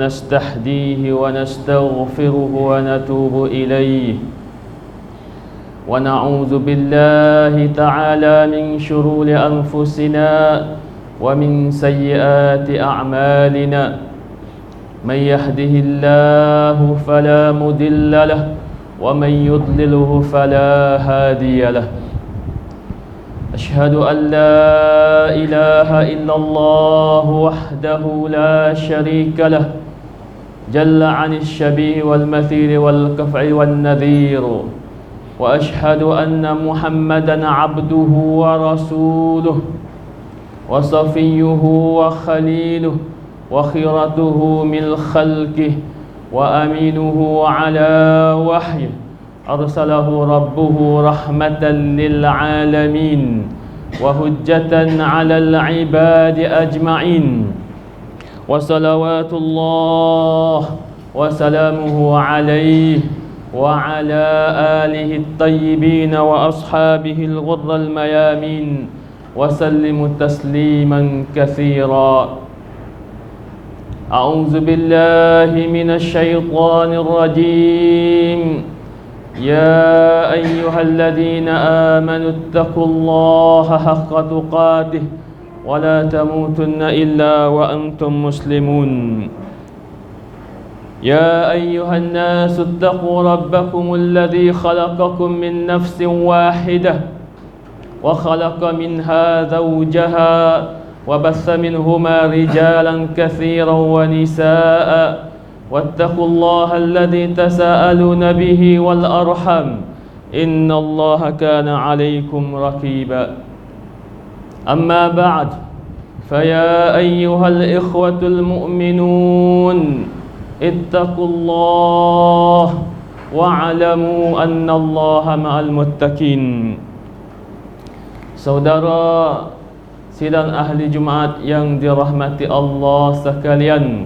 ونستهديه ونستغفره ونتوب إليه. ونعوذ بالله تعالى من شرور أنفسنا ومن سيئات أعمالنا. من يهده الله فلا مدل له ومن يضلله فلا هادي له. أشهد أن لا إله إلا الله وحده لا شريك له. جل عن الشبيه والمثيل والكفع والنذير وأشهد أن محمدا عبده ورسوله وصفيه وخليله وخيرته من خلقه وأمينه على وحيه. أرسله ربه رحمة للعالمين وهجة على العباد أجمعين. وصلوات الله وسلامه عليه وعلى آله الطيبين وأصحابه الغر الميامين وسلم تسليما كثيرا. أعوذ بالله من الشيطان الرجيم. يا أيها الذين آمنوا اتقوا الله حق تقاته ولا تموتن إلا وأنتم مسلمون. يا أيها الناس اتقوا ربكم الذي خلقكم من نفس واحدة وخلق منها زوجها وبث منهما رجالا كثيرا ونساء واتقوا الله الذي تساءلون به والأرحم إن الله كان عليكم رقيبا. أما بعد فيا أيها الإخوة المؤمنون اتقوا الله واعلموا أن الله مع المتقين Saudara sidang ahli Jumaat yang dirahmati Allah sekalian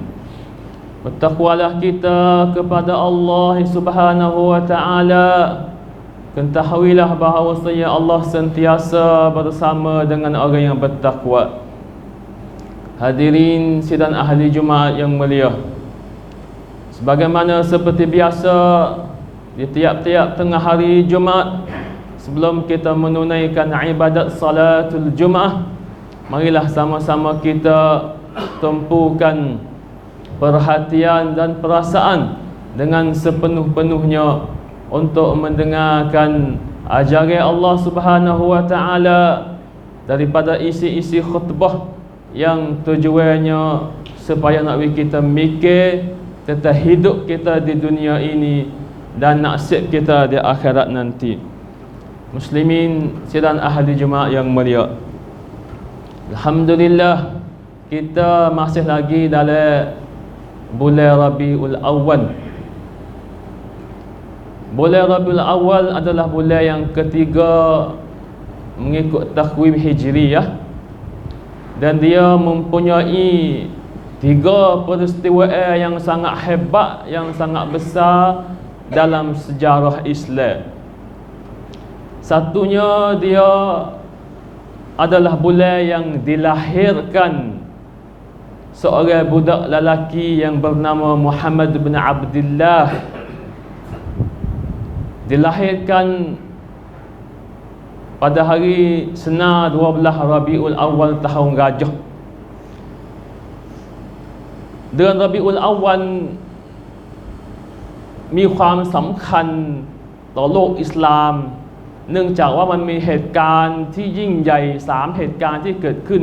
Bertakwalah kita kepada Allah Subhanahu wa taala Ketahuilah bahawasanya Allah sentiasa bersama dengan orang yang bertakwa. Hadirin sidang ahli Jumaat yang mulia Sebagaimana seperti biasa Di tiap-tiap tengah hari Jumaat Sebelum kita menunaikan ibadat salatul Jumaat Marilah sama-sama kita tumpukan perhatian dan perasaan Dengan sepenuh-penuhnya Untuk mendengarkan ajaran Allah subhanahu wa ta'ala Daripada isi-isi khutbah Yang tujuannya Supaya nak kita mikir Tentang hidup kita di dunia ini Dan nasib kita di akhirat nanti Muslimin sidang ahli Jumaat yang mulia. Alhamdulillah kita masih lagi dalam bulan Rabiul Awal. Bulan Rabiul Awal adalah bulan yang ketiga mengikut takwim Hijriyah dan dia mempunyai tiga peristiwa yang sangat hebat yang sangat besar dalam sejarah Islam. Satunya dia adalah bulan yang dilahirkan seorang budak lelaki yang bernama Muhammad bin Abdullah dilahirkan pada hari Sena 12 Rabiul Awal tahun Gajah ดือนรบีอุลอาวันมีความสำคัญต่อโลกอิสลาม เนื่องจากว่ามันมีเหตุการณ์ที่ยิ่งใหญ่สามเหตุการณ์ที่เกิดขึ้น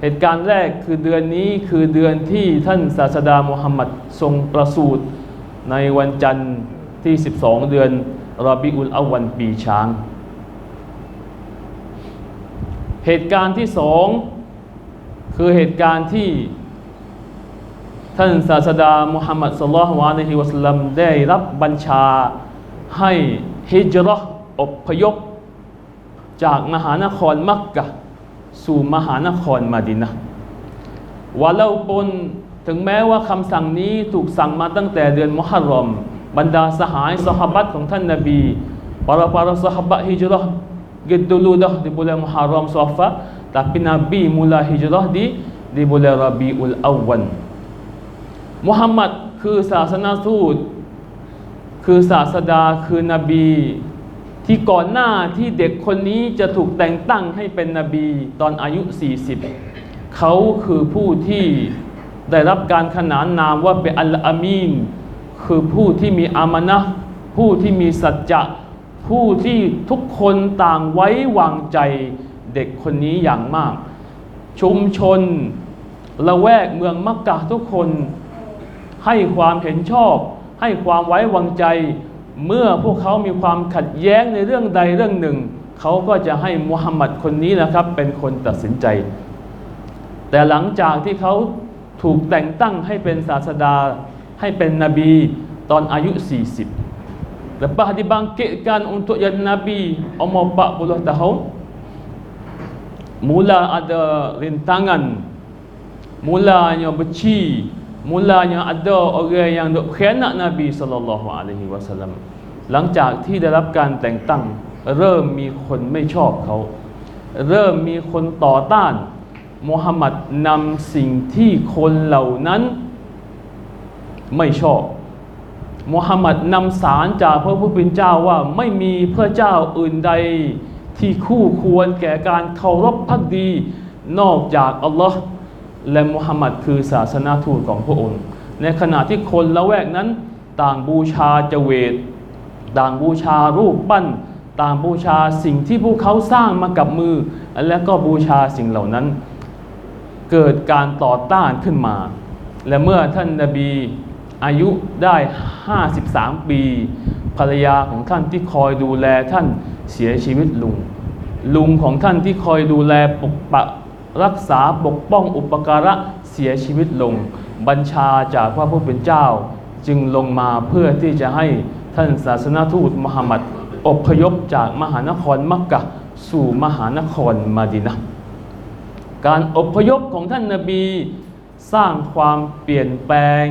เหตุการณ์แรกคือเดือนนี้คือเดือนที่ท่านศาสดามุฮัมมัดทรงประสูติในวันจันทร์ ที่ 12 เดือนรบีอุลอาวันปีช้าง เหตุการณ์ที่สองคือเหตุการณ์ที่ท่านศาสดามุฮัมมัดสุลลัลวะลัยฮิวะสลัมได้รับบัญชาให้ฮิจรัอพยพ จากมหานครมักกะ สู่มหานครมาดินะวะเลาปนถึงแม้ว่าคำสั่งนี้ถูกสั่งมาตั้งแต่เดือนมุฮัรรอม บรรดาสหายสหบัตของท่านนาบี para para sahabat hijrah dulu dah di bulan Muharram Safar tapi Nabi mula hijrah di di bulan Rabiul Awal มุฮัมมัดคือศาสนาทูตคือศาสดาคือนบี ที่ก่อนหน้าที่เด็กคนนี้จะถูกแต่งตั้งให้เป็นนบีตอนอายุ 40 เขาคือผู้ที่ได้รับการขนานนามว่าเป็นอัลอามีน คือผู้ที่มีอามานะผู้ที่มีสัจจะผู้ที่ทุกคนต่างไว้วางใจเด็กคนนี้อย่างมาก ชุมชนละแวกเมืองมักกะทุกคนให้ความเห็นชอบ ให้ความไว้วางใจ เมื่อพวกเขามีความขัดแย้งในเรื่องใดเรื่องหนึ่ง เขาก็จะให้มุฮัมมัดคนนี้นะครับ เป็นคนตัดสินใจ แต่หลังจากที่เขาถูกแต่งตั้งให้เป็นศาสดา ให้เป็นนบีตอนอายุ 40 Lepas dibangkitkan untuk jadi Nabi umur 40 tahun Mula ada rintangan Mulanya beci Mulanya ada orang yang duk khianat Nabi sallallahu alaihi wasallam หลังจากที่ได้รับการแต่งตั้ง เริ่มมีคนไม่ชอบเขา เริ่มมีคนต่อต้านมุฮัมมัดนำสิ่งที่คนเหล่านั้น ไม่ชอบมุฮัมมัดนำสารจากพระผู้เป็นเจ้าว่าไม่มีพระเจ้าอื่นใดที่คู่ควรแก่การเคารพพักดี นอกจากอัลลอฮ์และมุฮัมมัดคือศาสนาทูตของพระองค์ ในขณะที่คนละแวกนั้น ต่างบูชาจเวตต่างบูชารูปปั้น ต่างบูชาสิ่งที่พวกเขาสร้างมากับมือ และก็บูชาสิ่งเหล่านั้น เกิดการต่อต้านขึ้นมา และเมื่อท่านนบี อายุได้ 53 ปี ภรรยาของท่านที่คอยดูแลท่านเสียชีวิตลุง ลุงของท่านที่คอยดูแลปกปักรักษาปกป้องอุปการะเสียชีวิตลง บัญชาจากพระผู้เป็นเจ้า จึงลงมาเพื่อที่จะให้ท่านศาสนาทูตมุฮัมมัดอพยพจากมหานครมักกะสู่มหานครมาดินะการอพยพของท่านนาบีสร้างความเปลี่ยนแปลง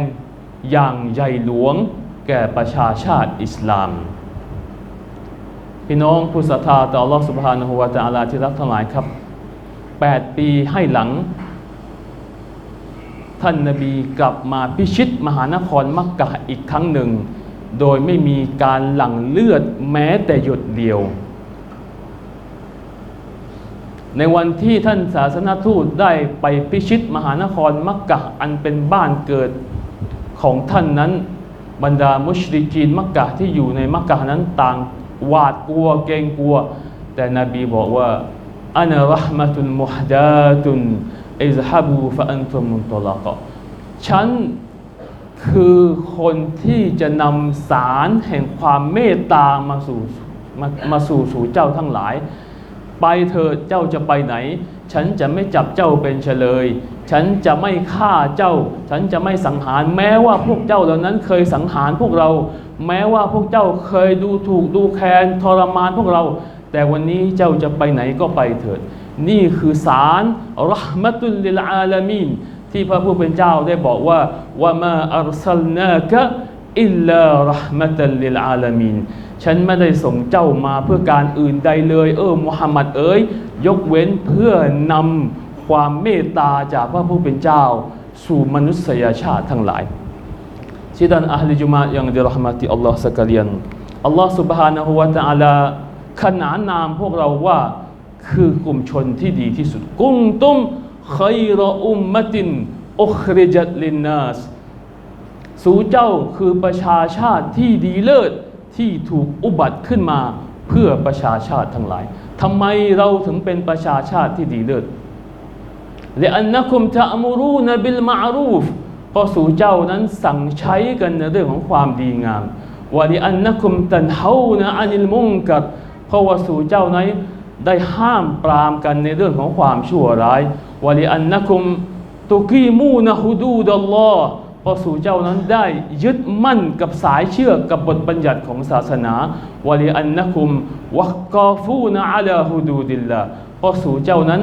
อย่างใหญ่หลวงแก่ประชาชาติอิสลาม พี่น้องผู้ศรัทธาต่อ Allah Subhanahu wa Ta'ala ที่รักทั้งหลายครับ 8 ปีให้หลัง ท่านนาบีกลับมาพิชิตมหานครมักกะอีกครั้งหนึ่ง โดยไม่มีการหลั่งเลือดแม้แต่หยดเดียวในวันที่ท่านศาสนทูตได้ไปพิชิตมหานครมักกะอันเป็นบ้านเกิด ของท่านนั้น บรรดามุชริกีนมักกะที่อยู่ในมักกะนั้นต่างหวาดกลัวเกรงกลัว แต่นบีบอกว่าอันรหมตุลมุฮดาตุนอิซฮับูฟะอันตุมุนตลากะฉันคือคนที่จะนำสารแห่งความเมตตามาสู่มามาสู่สู่เจ้าทั้งหลาย ไปเถิดเจ้าจะไปไหน ฉันจะไม่จับเจ้าเป็นเฉลย ฉันจะไม่ฆ่าเจ้า ฉันจะไม่สังหาร แม้ว่าพวกเจ้าเหล่านั้นเคยสังหารพวกเรา แม้ว่าพวกเจ้าเคยดูถูกดูแคลนทรมานพวกเรา แต่วันนี้เจ้าจะไปไหนก็ไปเถิด นี่คือสารรหมตุลลิลอาลามีนที่พระผู้เป็นเจ้าได้บอกว่าว่ามาอัลซัลนากะ อิลลารหมตัลลิลอาลามีนฉันไม่ได้ส่งเจ้ามาเพื่อการอื่นใดเลย เออมุฮัมมัดเอ๋ยยกเว้นเพื่อนำความเมตตาจากพระผู้เป็นเจ้า สู่มนุษยชาติทั้งหลาย Sidang ahli Jumat yang dirahmati Allah sekalian Allah subhanahu wa ta'ala ขนานนามพวกเราว่าคือกลุ่มชนที่ดีที่สุด กุมตุมขัยรออุมมะตินอุคริจัตลินนัส สู่เจ้าคือประชาชาติที่ดีเลิศที่ถูกอุบัติขึ้นมาเพื่อประชาชาติทั้งหลายทำไมเราถึงเป็นประชาชาติที่ดีเลิศ لأنكم تأمرون بالمعروف เพราะสู่เจ้านั้นสั่งใช้กันในเรื่องของความดีงามวะลิอันนักุมตันเฮานะอานิลมุงกัดเพราะว่าสู่เจ้านั้นได้ห้ามปรามกันในเรื่องของความชั่วร้ายวะลิอันนักุมตุกีมูนะฮุดูดัลลอฮ์เพ ราะสู่เจ้านั้นได้ยึดมั่นกับสายเชือกกับบทบัญญัติของศาสนาวะลิอันนักุมวักกาฟูนะอาลาฮุดูดิลลาเพราะสู่เจ้านั้น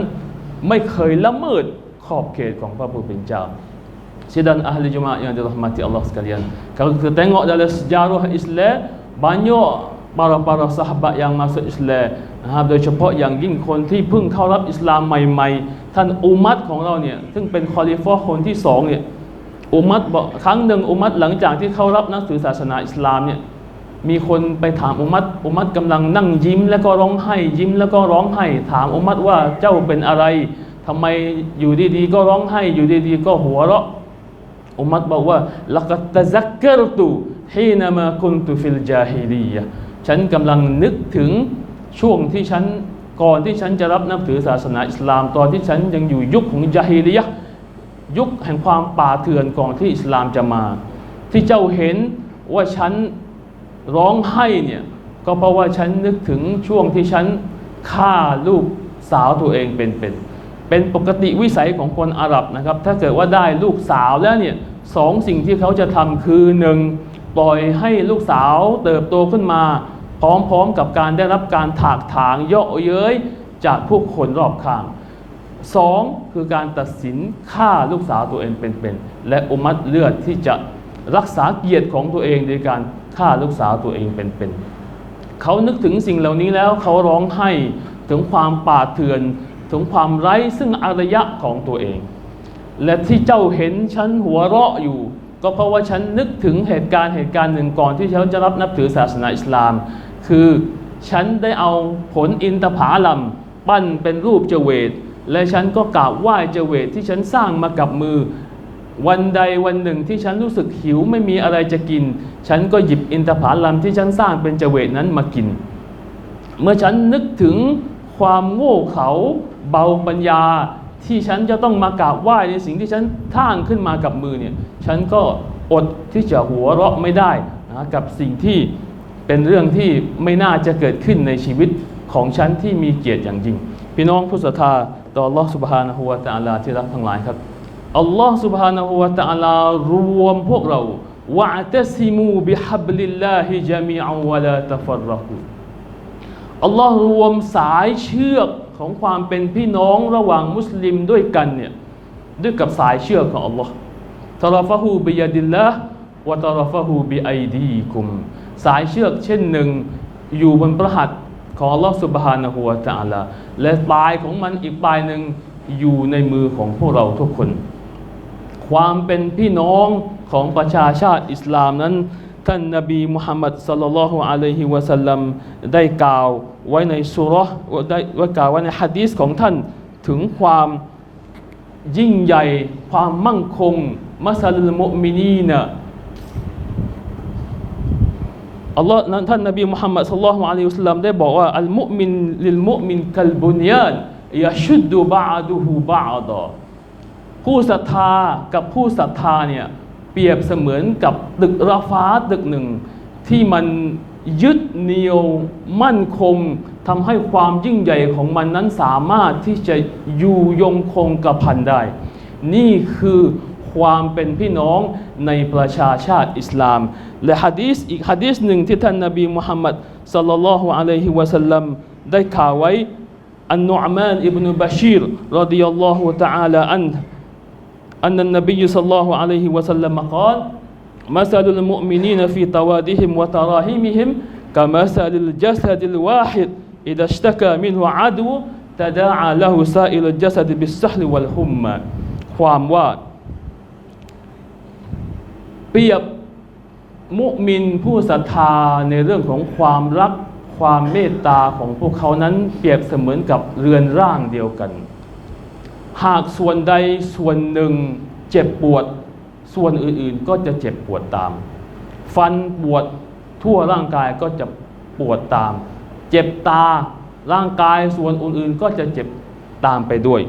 ไม่เคยละเมิดขอบเขตของพระผู้เป็นเจ้า Sidang ahli Jumaat yang dirahmati Allah sekalian. Kalau kita tengok dalam sejarah Islam, banyak para-para sahabat yang masuk Islam. Ha, โดยเฉพาะอย่างยิ่งคนที่เพิ่งเข้ารับอิสลามใหม่ ๆ ท่านอุมัตของเราเนี่ย ซึ่งเป็นคอลิฟอร์คนที่สองเนี่ย ออุมัตบอกครั้งหนึ่งอุมัตหลังจากที่เขารับนับถือศาสนาอิสลามเนี่ยมีคนไปถามอุมัตอุมัตกำลังนั่งยิ้ม แล้วก็ร้องไห้ยิ้มแล้วก็ร้องไห้ ถามอุมัตว่าเจ้าเป็นอะไรทำไมอยู่ดีๆ ก็ร้องไห้อยู่ดีๆ ก็หัวเราะอุมัตบอกว่าลักตะซักกรตุฮีนามาคุนตุฟิลจาฮิลียะฉันกำลังนึกถึงช่วงที่ฉันก่อนที่ฉันจะรับนับถือศาสนาอิสลามตอนที่ฉันยังอยู่ยุคของจาฮิลียะ ยุคแห่งความป่าเถื่อนก่อนที่อิสลามจะมา ที่เจ้าเห็นว่าฉันร้องไห้เนี่ยก็เพราะว่าฉันนึกถึงช่วงที่ฉันฆ่าลูกสาวตัวเองเป็นๆเป็นปกติวิสัยของคนอาหรับนะครับ ถ้าเกิดว่าได้ลูกสาวแล้วเนี่ยสองสิ่งที่เขาจะทำคือหนึ่งปล่อยให้ลูกสาวเติบโตขึ้นมา พร้อมๆกับการได้รับการถากถางเยาะเย้ยจากผู้คนรอบข้าง สองคือการตัดสินฆ่าลูกสาวตัวเองเป็นๆและอุมัตเลือดที่จะรักษาเกียรติของตัวเองโดยการฆ่าลูกสาวตัวเองเป็นๆเขานึกถึงสิ่งเหล่านี้แล้วเขาร้องไห้ถึงความป่าเถื่อนถึงความไร้ซึ่งอารยะของตัวเอง และที่เจ้าเห็นฉันหัวเราะอยู่ ก็เพราะว่าฉันนึกถึงเหตุการณ์เหตุการณ์หนึ่งก่อนที่ฉันจะรับนับถือศาสนาอิสลาม คือฉันได้เอาผลอินทผลัมปั้นเป็นรูปเจเวต และฉันก็กราบไหว้เจเวตที่ฉันสร้างมากับมือ วันใดวันหนึ่งที่ฉันรู้สึกหิวไม่มีอะไรจะกิน ฉันก็หยิบอินทผลัมที่ฉันสร้างเป็นเจเวตนั้นมากิน เมื่อฉันนึกถึงความโง่เขลาเบาปัญญาที่ฉันจะต้องมากราบไหว้ในสิ่งที่ฉันท่างขึ้นมากับมือเนี่ยฉันก็อดที่จะหัวเราะไม่ได้นะกับสิ่งที่เป็นเรื่องที่ไม่น่าจะเกิดขึ้นในชีวิตของฉันที่มีเกียรติอย่างยิ่ง พี่น้องผู้ศรัทธา ต่อ Allah Subhanahu wa Taala ที่รักทั้งหลายครับอัลลอฮ์ Subhanahu wa Taala รวมพวกเราวะตะซิมูบิฮับลิลลาฮิจามีอัวลาตะฟัรรกูอัลลอฮ์รวมสายเชือกของความเป็นพี่น้องระหว่างมุสลิมด้วยกันเนี่ยด้วยกับสายเชือกของอัลลอฮ์ตรฟะฮูบิยาดิลละวะตรฟะฮูบิไอดีกุม สายเชือกเช่นหนึ่งอยู่บนประหัตถ์ ของลอสุบฮานะหัวตาลาและปลายของมันอีกปลายหนึ่งอยู่ในมือของพวกเราทุกคน ความเป็นพี่น้องของประชาชาติอิสลามนั้น ท่านนบีมุฮัมมัดสัลลัลลอฮุอะลัยฮิวะสัลลัมได้กล่าวไว้ในสุรษได้ว่ากล่าวไว้ในฮะดีสของท่านถึงความยิ่งใหญ่ ความมั่งคงมัสลิมุมินีนะ อัลลอฮ์นั้นท่านนบีมุฮัมมัดสัลลัลอฮุอะลัยฮิสลลัมได้บอกว่าอัลมุมินลิลมุมินกัลบุนยานยะชุดดุบะดุฮูบะดอผู้ศรัทธากับผู้ศรัทธาเนี่ยเปรียบเสมือนกับตึกระฟ้าตึกหนึ่ง ที่มันยึดเหนี่ยวมั่นคงทำให้ความยิ่งใหญ่ของมันนั้นสามารถที่จะอยู่ยงคงกับพันได้ นี่คือ ความเป็นพี่น้องในประชาชาติอิสลาม และฮะดีษอีกฮะดีษหนึ่งที่ท่านนบีมุฮัมมัดสัลลัลลอฮุอะลัยฮิวะสัลลัมได้กล่าวไว้ อันนุอ์มานอิบนุบาชีรรดิยัลลอฮุตะอาลาอัน أن النبي صلى الله عليه وسلم قال مثل المؤمنين في توادهم وتراهمهم كمثل الجسد الواحد إذا اشتكى منه عدو تداعى له سائر الجسد بالسحل والحمى ความว่า เปรียบมุมินผู้ศรัทธาในเรื่องของความรักความเมตตาของพวกเขานั้นเปรียบเสมือนกับเรือนร่างเดียวกัน หากส่วนใดส่วนหนึ่งเจ็บปวด ส่วนอื่นๆก็จะเจ็บปวดตาม ฟันปวดทั่วร่างกายก็จะปวดตาม เจ็บตาร่างกายส่วนอื่นๆก็จะเจ็บตามไปด้วย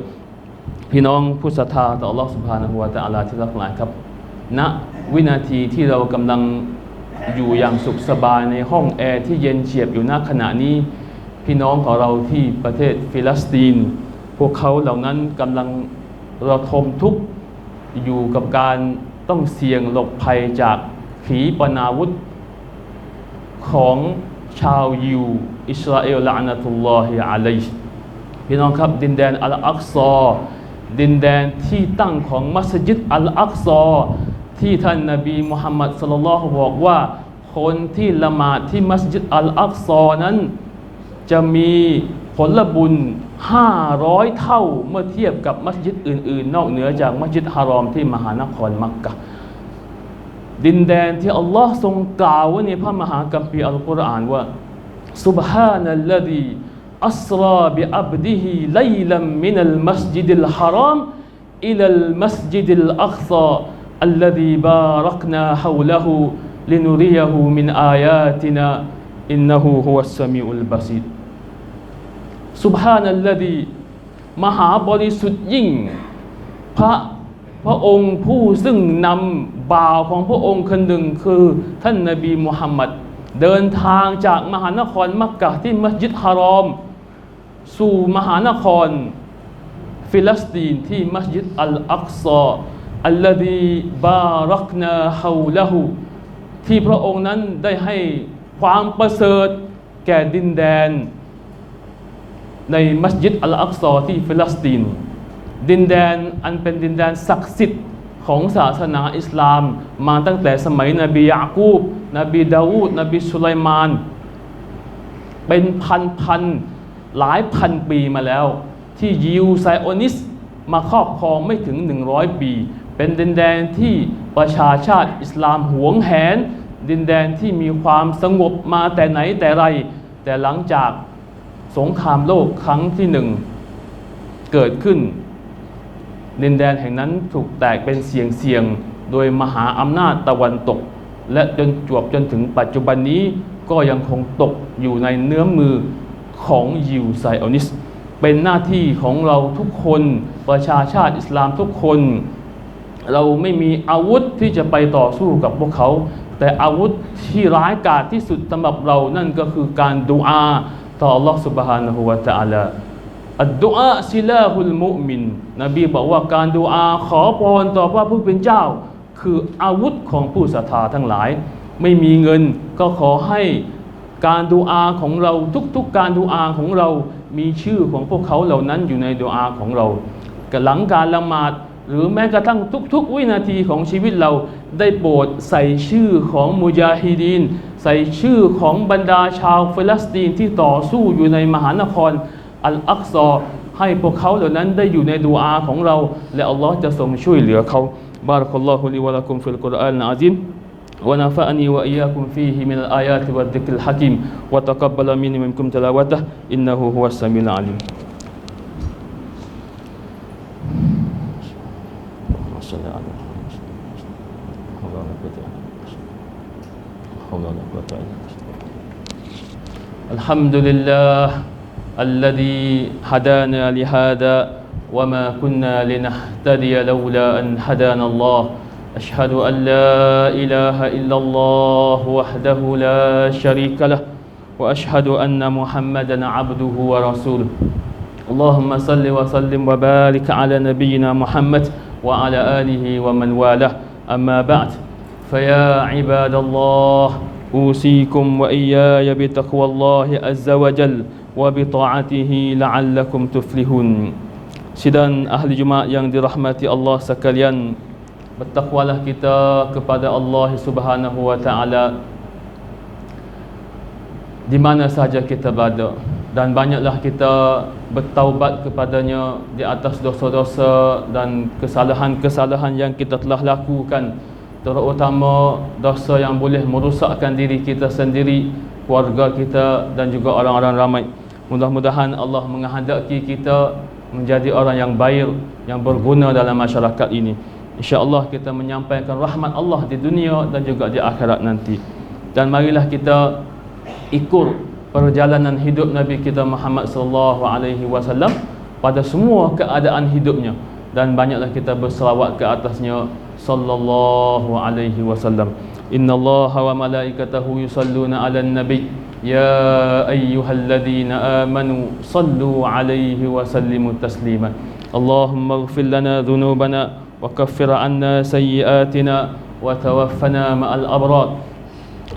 พี่น้องผู้ศรัทธาต่อ Allah Subhanahu wa Taala ที่รักหลายครับ ณวินาทีที่เรากำลังอยู่อย่างสุขสบายในห้องแอร์ที่เย็นเฉียบอยู่ณขณะนี้ พี่น้องของเราที่ประเทศฟิลิสตีน พวกเขาเหล่านั้นกำลังระทมทุกข์อยู่กับการต้องเสี่ยงหลบภัยจากขีปนาวุธของชาวยิวอิสราเอลละอานะตุลลอฮิอะลัยพี่น้องครับดินแดนอัลอักซอ ดินแดนที่ตั้งของมัสยิดอัลอักซอ ที่ท่านนบีมุฮัมมัดสุลลัลลอฮุบอกว่า คนที่ละหมาดที่มัสยิดอัลอักซอนั้น จะมีผลบุญ 500 เท่าเมื่อเทียบกับมัสยิดอื่น ๆ นอกเหนือจากมัสยิดฮารอมที่มหานครมักกะฮ์ ดินแดนที่อัลลอฮ์ทรงกล่าวไว้ในพระมหากัมภีร์อัลกุรอานว่า سبحان الذي أسرى بعبده ليلا من المسجد الحرام إلى المسجد الأقصى الذي باركنا حوله لنريه من آياتنا إنه هو السميع البصير سبحان الذي มหาบริสุทธิ์ยิ่ง พระพระองค์ผู้ซึ่งนำบ่าวของพระองค์คนหนึ่งคือท่านนบีมุฮัมมัด เดินทางจากมหานครมักกะที่มัสยิดฮารอม สู่มหานคร ฟิลิสตีนที่มัสยิดอัลอักซอ อัลลดีบารักนาฮาวละหูที่พระองค์นั้นได้ให้ความประเสริฐแก่ดินแดน ในมัสยิดอัลอักซอที่ฟิลิสตีนดินแดนอันเป็นดินแดนศักดิ์สิทธิ์ของศาสนาอิสลาม มาตั้งแต่สมัยนบียากูบ นบีดาวูด นบีสุไลมาน เป็นพันพันหลายพันปีมาแล้ว ที่ยิวไซโอนิสมาครอบครองไม่ถึง 100 ปี เป็นดินแดนที่ประชาชาติอิสลามหวงแหน ดินแดนที่มีความสงบมาแต่ไหนแต่ไร แต่หลังจากสงครามโลกครั้งที่หนึ่งเกิดขึ้น ดินแดนแห่งนั้นถูกแตกเป็นเสียงเสียงโดยมหาอำนาจตะวันตก และจนจวบจนถึงปัจจุบันนี้ก็ยังคงตกอยู่ในเนื้อมือของยิวไซออนิส เป็นหน้าที่ของเราทุกคนประชาชาติอิสลามทุกคน เราไม่มีอาวุธที่จะไปต่อสู้กับพวกเขา แต่อาวุธที่ร้ายกาจที่สุดสำหรับเรานั่นก็คือการดูอาต่อ Allah Subhanahu wa Ta'ala อัดดุอาซิลาฮุลมุมิน นบีบอกว่าการดูอาขอพรต่อพระผู้เป็นเจ้า คืออาวุธของผู้ศรัทธาทั้งหลาย ไม่มีเงินก็ขอให้การดูอาของเราทุกๆการดูอาของเรามีชื่อของพวกเขาเหล่านั้นอยู่ในดูอาของเราหลังการละหมาด หรือแม้กระทั่งทุกๆ วินาทีของชีวิตเราได้โปรดใส่ชื่อของมุจาฮิดีน ใส่ชื่อของบรรดาชาวฟิลิสตีนที่ต่อสู้อยู่ในมหานคร อัลอักซอให้พวกเขาเหล่านั้นได้อยู่ในดูอาของเรา และอัลลอฮ์จะทรงช่วยเหลือเขาบารักัลลอฮุลิวะลักุมฟิลกุรอานอาซิม ونفعني وإياكم فيه من الآيات والذكر الحكيم وتقبل مني منكم تلاوته إنه هو السميع العليم الحمد لله الذي هدانا لهذا وما كنا لنهتدي لولا أن هدانا الله. أشهد أن لا إله إلا الله وحده لا شريك له وأشهد أن محمدا عبده ورسوله. اللهم صل وسلم وبارك على نبينا محمد وعلى آله ومن والاه. أما بعد فيا عباد الله أوصيكم وإياي بتقوى الله عز وجل وبطاعته لعلكم تفلحون Sidang ahli Jumaat yang dirahmati Allah sekalian Bertakwalah kita kepada Allah Subhanahu wa taala di mana saja kita berada dan banyaklah kita bertaubat kepadanya di atas dosa-dosa dan kesalahan-kesalahan yang kita telah lakukan terutama dosa yang boleh merosakkan diri kita sendiri keluarga kita dan juga orang-orang ramai. Mudah-mudahan Allah menghendaki kita menjadi orang yang baik yang berguna dalam masyarakat ini. InsyaAllah kita menyampaikan rahmat Allah di dunia dan juga di akhirat nanti. Dan marilah kita ikut perjalanan hidup Nabi kita Muhammad sallallahu alaihi wasallam pada semua keadaan hidupnya. Dan banyaklah kita berselawat ke atasnya sallallahu alaihi wasallam. Inna allaha wa malaikatahu yusalluna ala nabi. Ya ayyuhalladhina amanu sallu alaihi wasallimu taslima. Allahumma ighfir lana dhunubana wa kaffir anna sayyiatina wa tawaffana ma'al abrar.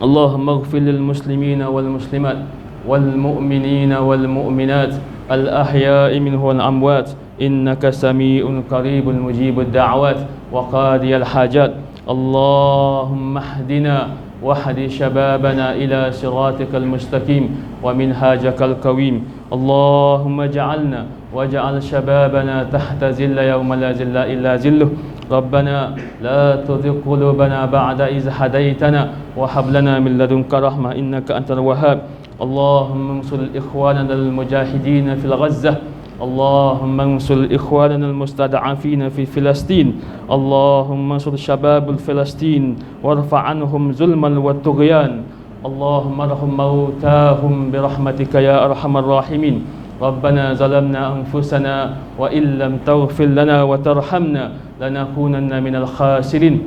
Allahumma ighfir lil muslimina wal muslimat wal mu'minina wal mu'minat al ahya'i minhu wal amwat. إنك سميع قريب مجيب الدعوات وقاضي الحاجات. اللهم اهدنا واهد شبابنا إلى صراطك المستقيم ومنهاجك القويم. اللهم اجعلنا واجعل شبابنا تحت زل يوم لا زل إلا زله ربنا لا تزغ قلوبنا بعد إذ هديتنا وهب لنا من لدنك رحمة إنك أنت الوهاب. اللهم انصر إخواننا المجاهدين في الغزة. اللهم انصر إخواننا المستضعفين في فلسطين اللهم انصر شباب فلسطين وارفع عنهم ظلما والطغيان اللهم ارحم موتاهم برحمتك يا أرحم الراحمين ربنا ظلمنا أنفسنا وإن لم تغفر لنا وترحمنا لنكونن من الخاسرين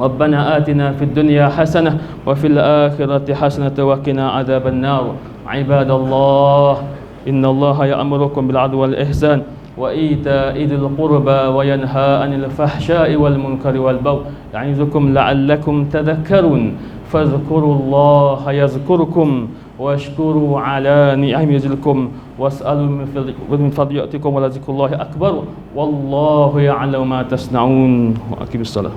ربنا آتنا في الدنيا حسنة وفي الآخرة حسنة وقنا عذاب النار عباد الله إن الله يأمركم بالعدل والإحسان وإيتاء ذي القربى وينهى عن الفحشاء والمنكر والبغي يعظكم لعلكم تذكرون فاذكروا الله يذكركم واشكروا على نعم يزلكم واسألوا من فضل- يأتكم ولذكر الله أكبر والله يعلم ما تصنعون وأقم الصلاة